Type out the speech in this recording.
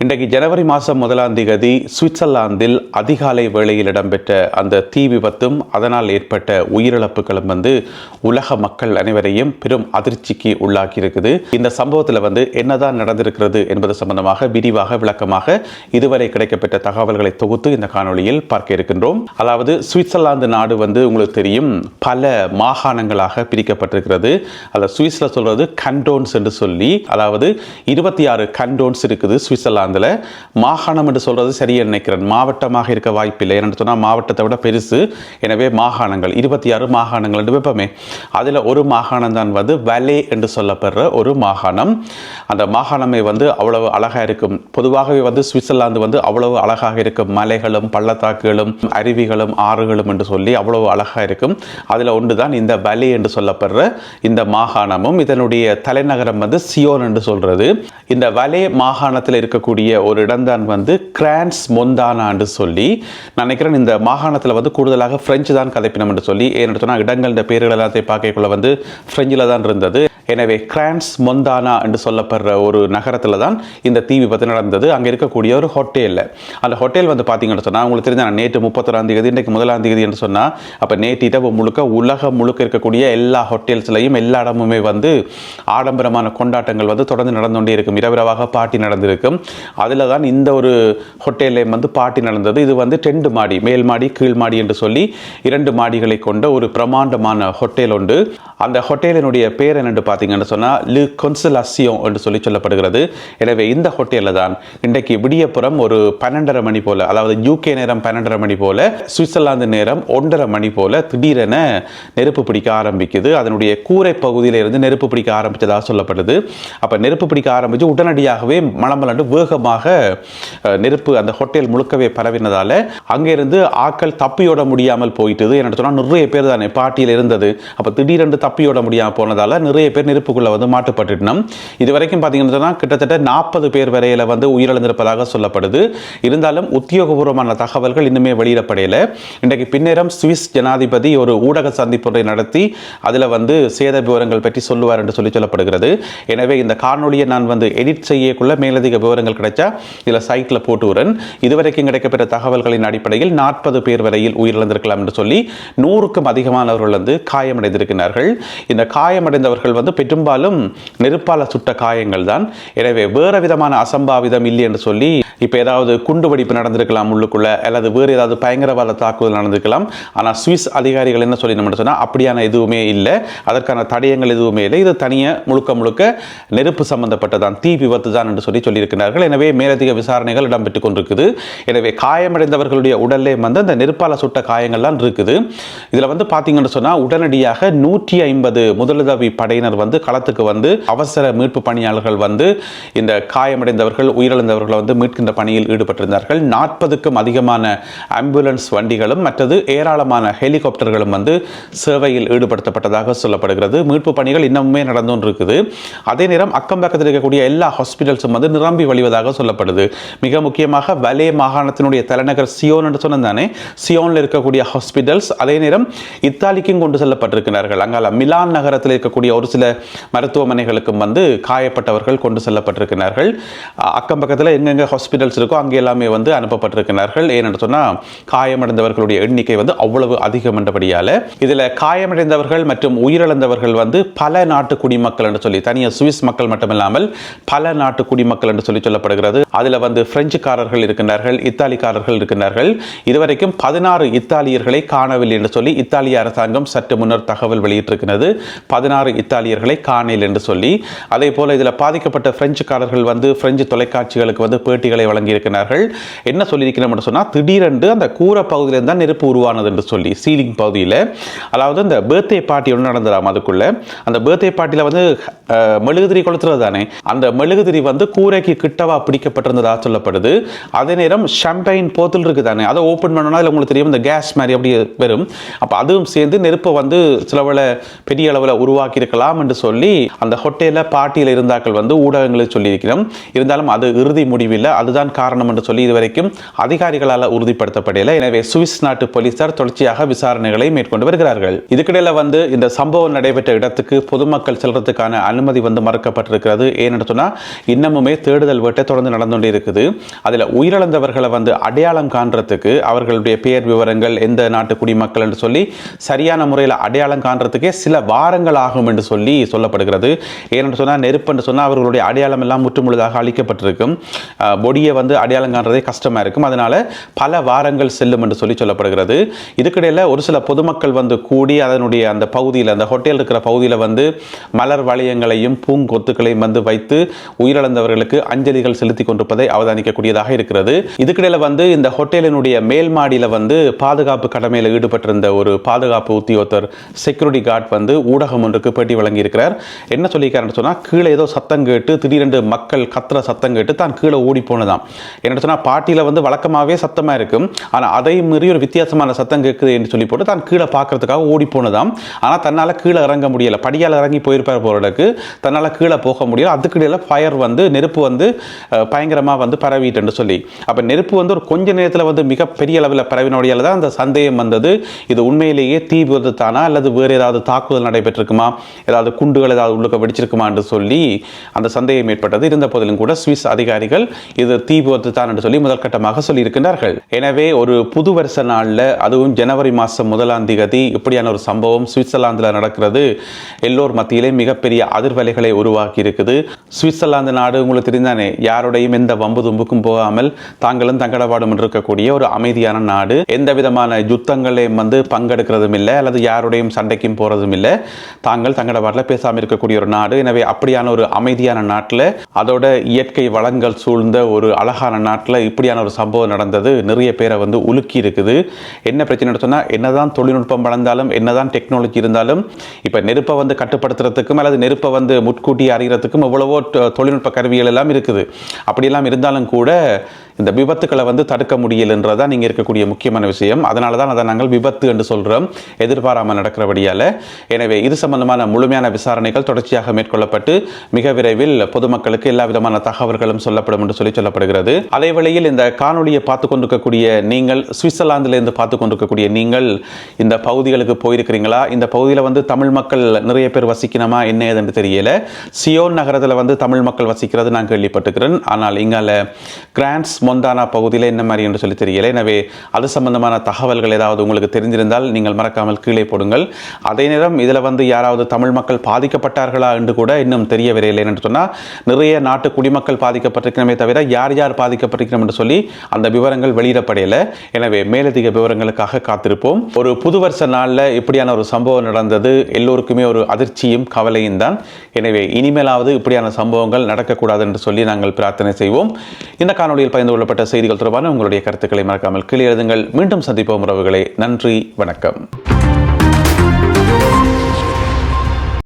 இன்றைக்கு ஜனவரி மாதம் முதலாம் தேதி சுவிட்சர்லாந்தில் அதிகாலை வேளையில் இடம்பெற்ற அந்த தீ விபத்தும் அதனால் ஏற்பட்ட உயிரிழப்புகளும் வந்து உலக மக்கள் அனைவரையும் பெரும் அதிர்ச்சிக்கு உள்ளாக்கி இருக்குது இந்த சம்பவத்தில் வந்து என்னதான் நடந்திருக்கிறது என்பது சம்பந்தமாக விரிவாக விளக்கமாக இதுவரை கிடைக்கப்பெற்ற தகவல்களை தொகுத்து இந்த காணொளியில் பார்க்க இருக்கின்றோம். அதாவது சுவிட்சர்லாந்து நாடு வந்து உங்களுக்கு தெரியும் பல மாகாணங்களாக பிரிக்கப்பட்டிருக்கிறது. அதை சுவிஸில் சொல்றது கண்டோன்ஸ் என்று சொல்லி அதாவது இருபத்தி ஆறு கண்டோன்ஸ் இருக்குது சுவிட்சர்லாந்து சுவிட்சர்லாந்தில் மாகாணம் என்று சொல்றது சரியாக நினைக்கிறேன். மாவட்டமாக இருக்க வாய்ப்பில்லை. ஏன்னு சொன்னால் மாவட்டத்தை விட பெருசு. எனவே மாகாணங்கள் இருபத்தி ஆறு மாகாணங்கள் என்று வைப்போமே. அதில் ஒரு மாகாணம் தான் வந்து வலே என்று சொல்லப்படுற ஒரு மாகாணம். அந்த மாகாணமே வந்து அவ்வளவு அழகாக இருக்கும். பொதுவாகவே வந்து சுவிட்சர்லாந்து வந்து அவ்வளவு அழகாக இருக்கும். மலைகளும் பள்ளத்தாக்குகளும் அருவிகளும் ஆறுகளும் என்று சொல்லி அவ்வளவு அழகாக இருக்கும். அதில் ஒன்று தான் இந்த வலே என்று சொல்லப்படுற இந்த மாகாணமும். இதனுடைய தலைநகரம் வந்து சியோன் என்று சொல்றது. இந்த வலே மாகாணத்தில் இருக்கக்கூடிய ஒரு இடம்தான் வந்து கிரான்ஸ் மொந்தானான்னு சொல்லி. நான் நினைக்கிறேன் இந்த மாகாணத்தில் வந்து கூடுதலாக பிரெஞ்சு தான் கதைப்பினம் என்று சொல்லி. ஏன்னு சொன்னால் இந்த பேர்கள் எல்லாத்தையும் பார்க்கக்குள்ள வந்து ஃப்ரெஞ்சில் தான் இருந்தது. எனவே கிரான்ஸ் மொந்தானா என்று சொல்லப்படுற ஒரு நகரத்தில் தான் இந்த தீ விபத்து நடந்தது. அங்கே இருக்கக்கூடிய ஒரு ஹோட்டலில் அந்த ஹோட்டல் வந்து பார்த்தீங்கன்னு சொன்னால் உங்களுக்கு தெரிஞ்ச நேற்று முப்பத்தொராம் தேதி இன்றைக்கு முதலாம் தேதி என்று சொன்னால் அப்போ நேற்று இரவு முழுக்க உலகம் முழுக்க இருக்கக்கூடிய எல்லா ஹோட்டல்ஸ்லையும் எல்லா இடமுமே வந்து ஆடம்பரமான கொண்டாட்டங்கள் வந்து தொடர்ந்து நடந்து கொண்டே இருக்கும். இரவிரவாக பாட்டி நடந்திருக்கும். அதில் தான் இந்த ஒரு ஹோட்டலில் வந்து பாட்டி நடந்தது. இது வந்து டெண்டு மாடி மேல் மாடி கீழ் மாடி என்று சொல்லி இரண்டு மாடிகளை கொண்ட ஒரு பிரமாண்டமான ஹோட்டல் உண்டு. அந்த ஹோட்டலினுடைய பேர் என்னென்று பார்த்தீங்கன்னு பார்த்தீங்கன்னு சொன்னால் லு கொன்சலாசியோ என்று சொல்லி சொல்லப்படுகிறது. எனவே இந்த ஹோட்டலில் தான் இன்றைக்கு விடியப்புறம் ஒரு பன்னெண்டரை மணி போல் அதாவது யூகே நேரம் பன்னெண்டரை மணி போல் சுவிட்சர்லாந்து நேரம் ஒன்றரை மணி போல திடீரென நெருப்பு பிடிக்க ஆரம்பிக்குது. அதனுடைய கூரை பகுதியிலிருந்து நெருப்பு பிடிக்க ஆரம்பித்ததாக சொல்லப்படுது. அப்போ நெருப்பு பிடிக்க ஆரம்பித்து உடனடியாகவே மலமலண்டு வேகமாக நெருப்பு அந்த ஹோட்டல் முழுக்கவே பரவினதால் அங்கேருந்து ஆக்கள் தப்பியோட முடியாமல் போயிட்டுது. என்ன சொன்னால் நிறைய பேர் தானே பாட்டியில் இருந்தது. அப்போ திடீரென்று தப்பியோட முடியாமல் போனதால் நிறைய பேர் நெருப்புக்குள்ளே வந்து மாட்டுப்பட்டுட்டோம். இது வரைக்கும் பார்த்தீங்கன்னா கிட்டத்தட்ட நாற்பது பேர் வரையில வந்து உயிரிழந்திருப்பதாக சொல்லப்படுது. இருந்தாலும் உத்தியோகபூர்வமான தகவல்கள் இன்னுமே வெளியிடப்படையில இன்றைக்கு பின்னேரம் சுவிஸ் ஜனாதிபதி ஒரு ஊடக சந்திப்பொன்றை நடத்தி அதில் வந்து சேத விவரங்கள் பற்றி சொல்லுவார் என்று சொல்லி சொல்லப்படுகிறது. எனவே இந்த காணொளியை நான் வந்து எடிட் செய்யக்குள்ள மேலதிக விவரங்கள் கிடைச்சா இதில் சைட்டில் போட்டு இதுவரைக்கும் கிடைக்கப்பெற்ற தகவல்களின் அடிப்படையில் நாற்பது பேர் வரையில் உயிரிழந்திருக்கலாம் என்று சொல்லி நூறுக்கும் அதிகமானவர்கள் வந்து காயமடைந்திருக்கிறார்கள். இந்த காயமடைந்தவர்கள் வந்து வந்து பெரும்பாலும் நெருப்பால சுட்ட காயங்கள் தான் எனவே வேறு விதமான அசம்பாவிதம் இல்லை என்று சொல்லி இப்போ ஏதாவது குண்டு வெடிப்பு நடந்திருக்கலாம் உள்ளுக்குள்ள அல்லது வேறு ஏதாவது பயங்கரவாத தாக்குதல் நடந்திருக்கலாம். ஆனால் சுவிஸ் அதிகாரிகள் என்ன சொல்லி நம்ம சொன்னால் அப்படியான எதுவுமே இல்லை. அதற்கான தடயங்கள் எதுவுமே இல்லை. இது தனியாக முழுக்க முழுக்க நெருப்பு சம்பந்தப்பட்டதான் தீ விபத்து தான் என்று சொல்லி சொல்லியிருக்கிறார்கள். எனவே மேலதிக விசாரணைகள் இடம்பெற்றுக் கொண்டிருக்குது. எனவே காயமடைந்தவர்களுடைய உடல்லே வந்து அந்த நெருப்பால சுட்ட காயங்கள்லாம் இருக்குது. இதில் வந்து பார்த்தீங்கன்னு சொன்னால் உடனடியாக நூற்றி ஐம்பது முதலுதவி படையினர் வந்து களத்துக்கு வந்து அவசர மீட்பு பணியாளர்கள் வந்து இந்த காயமடைந்தவர்கள் உயிரிழந்தவர்களை வந்து மீட்கின்ற பணியில் ஈடுபட்டிருந்தார்கள். நாற்பதுக்கும் அதிகமான ஆம்புலன்ஸ் வண்டிகளும் மற்றது ஏராளமான ஹெலிகாப்டர்களும் வந்து சேவையில் ஈடுபடுத்தப்பட்டதாக சொல்லப்படுகிறது. மீட்பு பணிகள் இன்னமுமே நடந்து இருக்குது அதே நேரம் அக்கம் பக்கத்தில் இருக்கக்கூடிய எல்லா ஹாஸ்பிட்டல்ஸும் வந்து நிரம்பி வழிவதாக சொல்லப்படுது. மிக முக்கியமாக வலே மாகாணத்தினுடைய தலைநகர் சியோன் என்று சொன்னதானே சியோனில் இருக்கக்கூடிய ஹாஸ்பிட்டல்ஸ் அதே நேரம் இத்தாலிக்கும் கொண்டு செல்லப்பட்டிருக்கிறார்கள். அங்கால மிலான் நகரத்தில் இருக்கக்கூடிய ஒரு சில மருத்துவமனைகளுக்கும் வந்து காயப்பட்டவர்கள் கொண்டு செல்லப்பட்டிருக்கிறார்கள். அக்கம் பக்கத்தில் எங்கெங்கே ஹாஸ்பிட்டல்ஸ் இருக்கோ அங்கே எல்லாமே வந்து அனுப்பப்பட்டிருக்கிறார்கள். ஏன்னு சொன்னால் காயமடைந்தவர்களுடைய எண்ணிக்கை வந்து அவ்வளவு அதிகம் என்றபடியால் இதில் காயமடைந்தவர்கள் மற்றும் உயிரிழந்தவர்கள் வந்து பல நாட்டு குடிமக்கள் என்று சொல்லி தனியாக சுவிஸ் மக்கள் மட்டுமில்லாமல் பல நாட்டு குடிமக்கள் என்று சொல்லி சொல்லப்படுகிறது. அதில் வந்து பிரெஞ்சுக்காரர்கள் இருக்கின்றார்கள் இத்தாலிக்காரர்கள் இருக்கின்றார்கள். இதுவரைக்கும் பதினாறு இத்தாலியர்களை காணவில்லை என்று சொல்லி இத்தாலிய அரசாங்கம் சற்று முன்னர் தகவல் வெளியிட்டிருக்கிறது. பதினாறு இத்தாலியர்கள் காணல் என்று சொல்லி அதே போல் இதில் பாதிக்கப்பட்ட பிரெஞ்சுக்காரர்கள் வந்து பிரெஞ்சு தொலைக்காட்சிகளுக்கு வந்து பேட்டிகளை வழங்கியிருக்கிறார்கள். என்ன சொல்லியிருக்கிறோம் சொன்னால் திடீரென்று அந்த கூரை பகுதியிலேருந்து தான் நெருப்பு உருவானது என்று சொல்லி சீலிங் பகுதியில். அதாவது அந்த பர்த்டே பார்ட்டி ஒன்று நடந்ததாம் அதுக்குள்ளே. அந்த பர்த்டே பார்ட்டியில் வந்து மெழுகுதிரி கொளுத்துறது தானே. அந்த மெழுகுதிரி வந்து கூரைக்கு கிட்டவா பிடிக்கப்பட்டிருந்ததாக சொல்லப்படுது. அதே நேரம் ஷம்பைன் போத்தல் இருக்குது தானே. அதை ஓப்பன் பண்ணோன்னா அதில் உங்களுக்கு தெரியும் இந்த கேஸ் மாதிரி அப்படி வரும். அப்போ அதுவும் சேர்ந்து நெருப்பை வந்து சிலவில் பெரிய அளவில் உருவாக்கியிருக்கலாம் என்று சொல்லி அந்த ஹோட்டலில் பாட்டியில் இருந்தாக்கள் வந்து ஊடகங்களில் சொல்லியிருக்கிறோம். இருந்தாலும் அது இறுதி முடிவில் அதுதான் காரணம் என்று சொல்லி இதுவரைக்கும் அதிகாரிகளால் உறுதிப்படுத்தப்படலை. எனவே சுவிஸ் நாட்டு போலீசார் தொடர்ச்சியாக விசாரணைகளை மேற்கொண்டு வருகிறார்கள். இதுக்கிடையில் வந்து இந்த சம்பவம் நடைபெற்ற இடத்துக்கு பொதுமக்கள் செல்றதுக்கான அனுமதி வந்து மறுக்கப்பட்டிருக்கிறது. ஏன்னு சொன்னால் இன்னமுமே தேடுதல் வேட்டை தொடர்ந்து நடந்து கொண்டிருக்குது அதில் உயிரிழந்தவர்களை வந்து அடையாளம் காண்றதுக்கு அவர்களுடைய பெயர் விவரங்கள் எந்த நாட்டு குடிமக்கள் என்று சொல்லி சரியான முறையில் அடையாளம் காண்றதுக்கே சில வாரங்கள் ஆகும் என்று சொல்லி சொல்லப்படுகிறது. ஏனென்று சொன்னால் நெருப்பு என்று சொன்னால் அவர்களுடைய அடையாளம் எல்லாம் முற்றுமுழுதாக அழிக்கப்பட்டிருக்கும். பொடியை வந்து அடையாளம் காண்றதே கஷ்டமாக இருக்கும். அதனால பல வாரங்கள் செல்லும் என்று சொல்லி சொல்லப்படுகிறது. இதுக்கிடையில் ஒரு சில பொதுமக்கள் வந்து கூடி அதனுடைய அந்த பகுதியில் அந்த ஹோட்டல் இருக்கிற பகுதியில் வந்து மலர் வளையங்களையும் பூங்கொத்துக்களையும் வந்து வைத்து உயிரிழந்தவர்களுக்கு அஞ்சலிகள் செலுத்தி கொண்டிருப்பதை அவதானிக்கக்கூடியதாக இருக்கிறது. இதுக்கிடையில் வந்து இந்த ஹோட்டலினுடைய மேல் மாடியில் வந்து பாதுகாப்பு கடமையில் ஈடுபட்டிருந்த ஒரு பாதுகாப்பு உத்தியோகத்தர் செக்யூரிட்டி கார்டு வந்து ஊடகம் ஒன்றுக்கு பேட்டி சொல்லியிருக்கிறார். என்ன சொல்லியிருக்காருன்னு சொன்னால் கீழே ஏதோ சத்தம் கேட்டு திடீரென்று மக்கள் கத்துற சத்தம் கேட்டு தான் கீழே ஓடி போனதாம். என்ன சொன்னால் பாட்டியில் வந்து வழக்கமாகவே சத்தமாக இருக்கும். ஆனால் அதை மீறி ஒரு வித்தியாசமான சத்தம் கேட்குது என்று சொல்லி போட்டு தான் கீழே பார்க்கறதுக்காக ஓடி போனதாம். ஆனால் தன்னால் கீழே இறங்க முடியலை. படியால் இறங்கி போயிருப்பார் போகிறதுக்கு தன்னால் கீழே போக முடியல. அதுக்கிடையில் ஃபயர் வந்து நெருப்பு வந்து பயங்கரமாக வந்து பரவிட்டுன்னு சொல்லி. அப்போ நெருப்பு வந்து ஒரு கொஞ்ச நேரத்தில் வந்து மிகப்பெரிய அளவில் பரவினோடையால் தான் அந்த சந்தேகம் வந்தது. இது உண்மையிலேயே தீ விபத்தானா அல்லது வேறு ஏதாவது தாக்குதல் நடைபெற்றிருக்குமா? ஏதாவது குண்டுகள் ஏதாவது உள்ளுக்க வெடிச்சிருக்குமா என்று சொல்லி அந்த சந்தேகம் ஏற்பட்டது. இருந்த போதிலும் கூட சுவிஸ் அதிகாரிகள் இது தீ விபத்து தான் என்று சொல்லி முதற்கட்டமாக சொல்லியிருக்கின்றார்கள். எனவே ஒரு புது வருஷ நாளில் அதுவும் ஜனவரி மாதம் முதலாம் தேதி இப்படியான ஒரு சம்பவம் சுவிட்சர்லாந்தில் நடக்கிறது. எல்லோர் மத்தியிலே மிகப்பெரிய அதிர்வலைகளை உருவாக்கி இருக்குது சுவிட்சர்லாந்து நாடு உங்களுக்கு தெரிந்தானே யாருடையும் எந்த வம்பு தும்புக்கும் போகாமல் தாங்களும் தங்கடபாடும் இருக்கக்கூடிய ஒரு அமைதியான நாடு. எந்த விதமான யுத்தங்களையும் வந்து பங்கெடுக்கிறதும் இல்லை அல்லது யாருடையும் சண்டைக்கும் போகிறதும் இல்லை. தாங்கள் தங்கடபாட்டில் பேசாமல் இருக்கக்கூடிய ஒரு நாடு. எனவே அப்படியான ஒரு அமைதியான நாட்டில் அதோட இயற்கை வளங்கள் சூழ்ந்த ஒரு அழகான நாட்டில் இப்படியான ஒரு சம்பவம் நடந்தது. நிறைய பேரை வந்து உலுக்கி இருக்குது. என்ன பிரச்சனை சொன்னால் என்னதான் தொழில்நுட்பம் வளர்ந்தாலும் என்னதான் டெக்னாலஜி இருந்தாலும் இப்போ நெருப்பை வந்து கட்டுப்படுத்துறதுக்கும் அல்லது நெருப்பை வந்து முட்கூட்டி அறிகிறதுக்கும் எவ்வளவோ தொழில்நுட்ப கருவிகள் எல்லாம் இருக்குது. அப்படியெல்லாம் இருந்தாலும் கூட இந்த விபத்துக்களை வந்து தடுக்க முடியலன்றதான் நீங்கள் இருக்கக்கூடிய முக்கியமான விஷயம். அதனால தான் அதை நாங்கள் விபத்து என்று சொல்கிறோம் எதிர்பாராமல் நடக்கிறபடியால் எனவே இது சம்பந்தமான முழுமையான விசாரணைகள் தொடர்ச்சியாக மேற்கொள்ளப்பட்டு மிக விரைவில் பொதுமக்களுக்கு எல்லா விதமான தகவல்களும் சொல்லப்படும் என்று சொல்லி சொல்லப்படுகிறது. அதே இந்த காணொலியை பார்த்து கொண்டிருக்கக்கூடிய நீங்கள் சுவிட்சர்லாந்திலிருந்து பார்த்து கொண்டிருக்கக்கூடிய நீங்கள் இந்த பகுதிகளுக்கு போயிருக்கிறீங்களா? இந்த பகுதியில் வந்து தமிழ் மக்கள் நிறைய பேர் வசிக்கணுமா? என்ன ஏதுன்னு தெரியல. சியோன் நகரத்தில் வந்து தமிழ் மக்கள் வசிக்கிறது நான் கேள்விப்பட்டுக்கிறேன் ஆனால் இங்கால கிராண்ட்ஸ் மொந்தானா பகுதியில் என்ன மாதிரி என்று சொல்லி தெரியல. எனவே அது சம்பந்தமான தகவல்கள் ஏதாவது உங்களுக்கு தெரிஞ்சிருந்தால் நீங்கள் மறக்காமல் கீழே போடுங்கள். அதே நேரம் இதில் வந்து யாராவது தமிழ் மக்கள் பாதிக்கப்பட்டார்களா என்று கூட இன்னும் தெரியவில்லை என்று சொன்னால் நிறைய நாட்டு குடிமக்கள் பாதிக்கப்பட்டிருக்கிறமே தவிர யார் யார் பாதிக்கப்பட்டிருக்கிறோம் என்று சொல்லி அந்த விவரங்கள் வெளியிடப்படையலை எனவே மேலதிக விவரங்களுக்காக காத்திருப்போம். ஒரு புது வருஷ நாளில் இப்படியான ஒரு சம்பவம் நடந்தது. எல்லோருக்குமே ஒரு அதிர்ச்சியும் கவலையும் தான். எனவே இனிமேலாவது இப்படியான சம்பவங்கள் நடக்கக்கூடாது என்று சொல்லி நாங்கள் பிரார்த்தனை செய்வோம். இந்த காணொலியில் பயந்து கொள்ளப்பட்ட செய்திகள் தொடர்பான உங்களுடைய கருத்துக்களை மறக்காமல் கீழே எழுதுங்கள். மீண்டும் சந்திப்போம் உறவுகளே. நன்றி. வணக்கம்.